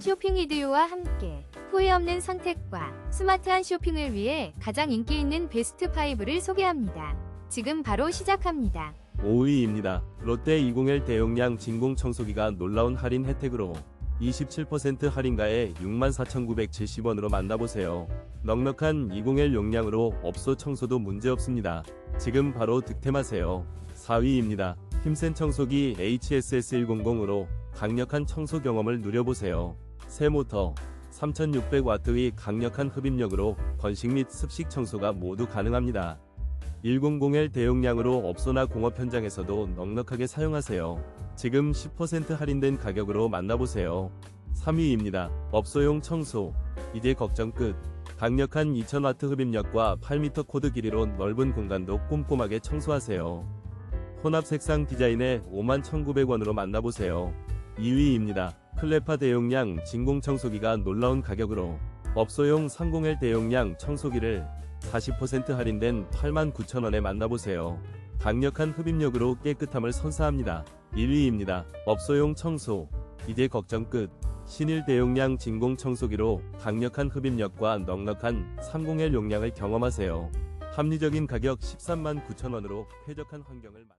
쇼핑 이디오와 함께 후회 없는 선택과 스마트한 쇼핑을 위해 가장 인기 있는 베스트 5를 소개합니다. 지금 바로 시작합니다. 5위입니다. 롯데 201 대용량 진공 청소기가 놀라운 할인 혜택으로 27% 할인가에 64,970원으로 만나보세요. 넉넉한 201 용량으로 업소 청소도 문제없습니다. 지금 바로 득템하세요. 4위입니다. 힘센 청소기 HSS100으로 강력한 청소 경험을 누려보세요. 새 모터 3600W의 강력한 흡입력으로 건식 및 습식 청소가 모두 가능합니다. 100L 대용량으로 업소나 공업 현장에서도 넉넉하게 사용하세요. 지금 10% 할인된 가격으로 만나보세요. 3위입니다. 업소용 청소. 이제 걱정 끝. 강력한 2000W 흡입력과 8m 코드 길이로 넓은 공간도 꼼꼼하게 청소하세요. 혼합 색상 디자인에 51,900원으로 만나보세요. 2위입니다. 클레파 대용량 진공 청소기가 놀라운 가격으로 업소용 30L 대용량 청소기를 40% 할인된 89,000원에 만나보세요. 강력한 흡입력으로 깨끗함을 선사합니다. 1위입니다. 업소용 청소. 이제 걱정 끝. 신일 대용량 진공 청소기로 강력한 흡입력과 넉넉한 30L 용량을 경험하세요. 합리적인 가격 13만 9천원으로 쾌적한 환경을 만-